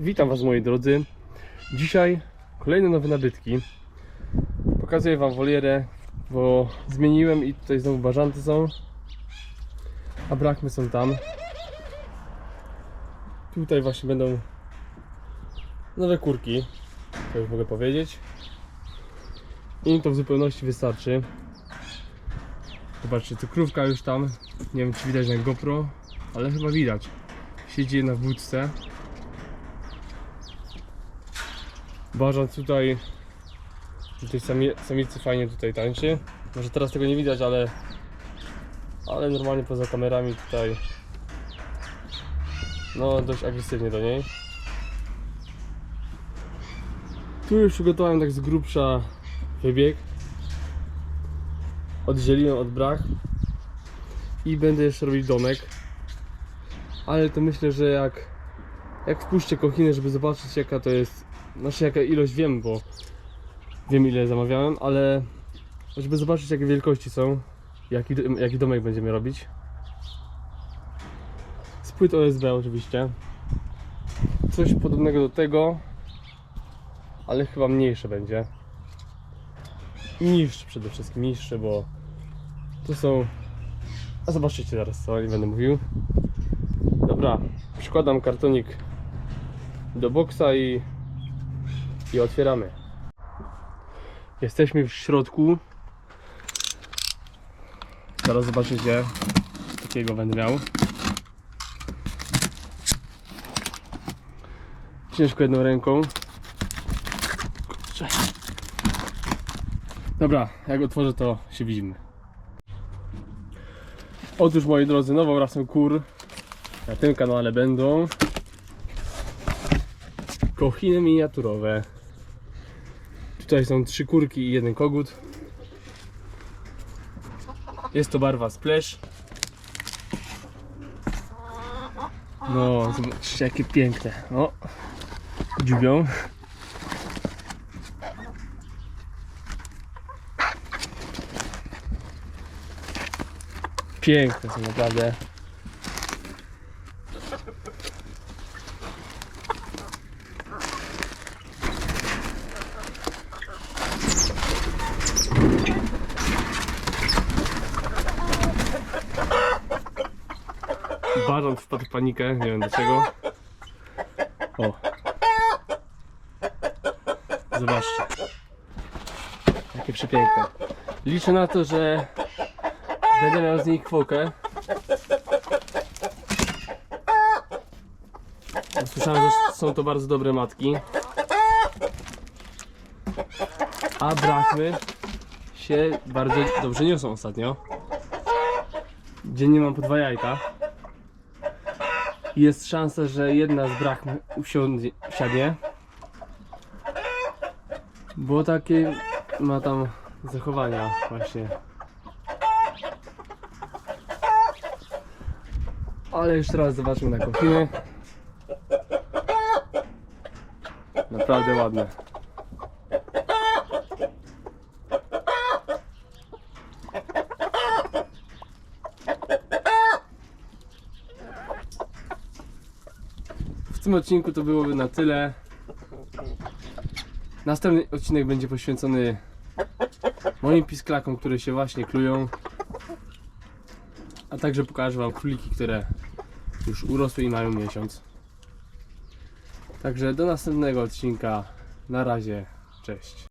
Witam Was moi drodzy. Dzisiaj kolejne nowe nabytki. Pokazuję Wam wolierę, bo zmieniłem i tutaj znowu bażanty są. A brakmy są tam. Tutaj właśnie będą nowe kurki, to już mogę powiedzieć. I to w zupełności wystarczy. Zobaczcie, to krówka już tam, nie wiem czy widać na GoPro, ale chyba widać. Siedzi na wódce. Bażant tutaj, sami, samicy fajnie tutaj tańczy. Może teraz tego nie widać, ale ale normalnie poza kamerami tutaj no dość agresywnie do niej. Tu już przygotowałem tak z grubsza wybieg. Oddzieliłem od brach i będę jeszcze robić domek. Ale to myślę, że jak jak wpuszczę kochiny, żeby zobaczyć jaka to jest, znaczy jaka ilość wiem, bo wiem ile zamawiałem, ale żeby zobaczyć jakie wielkości są, jaki, jaki domek będziemy robić. Z płyt OSB oczywiście. Coś podobnego do tego, ale chyba mniejsze będzie. Niższe przede wszystkim, niższe, bo to są... A zobaczycie zaraz co, nie będę mówił. Dobra, przykładam kartonik do boksa i, i otwieramy. Jesteśmy w środku. Zaraz zobaczycie, takiego będę miał. Ciężko jedną ręką. Dobra, jak otworzę to się widzimy. Otóż moi drodzy, nową rasą kur na tym kanale będą kochiny miniaturowe. Tutaj są trzy kurki i jeden kogut. Jest to barwa splash. No, zobaczcie jakie piękne. O, dziubią. Piękne są naprawdę. Bażant wpadł w panikę, nie wiem dlaczego. O. Zobaczcie. Jakie przepiękne. Liczę na to, że będę miał z niej kwokę. Słyszałem, że są to bardzo dobre matki. A brachmy się bardzo dobrze niosą ostatnio. Dziennie mam po dwa jajka. Jest szansa, że jedna z brachmy usiądzie, usiadnie. Bo takie ma tam zachowania właśnie. Ale jeszcze raz zobaczmy na kochiny. Naprawdę ładne. Tym odcinku to byłoby na tyle. Następny odcinek będzie poświęcony moim pisklakom, które się właśnie klują. A także pokażę Wam króliki, które już urosły i mają miesiąc. Także do następnego odcinka. Na razie. Cześć.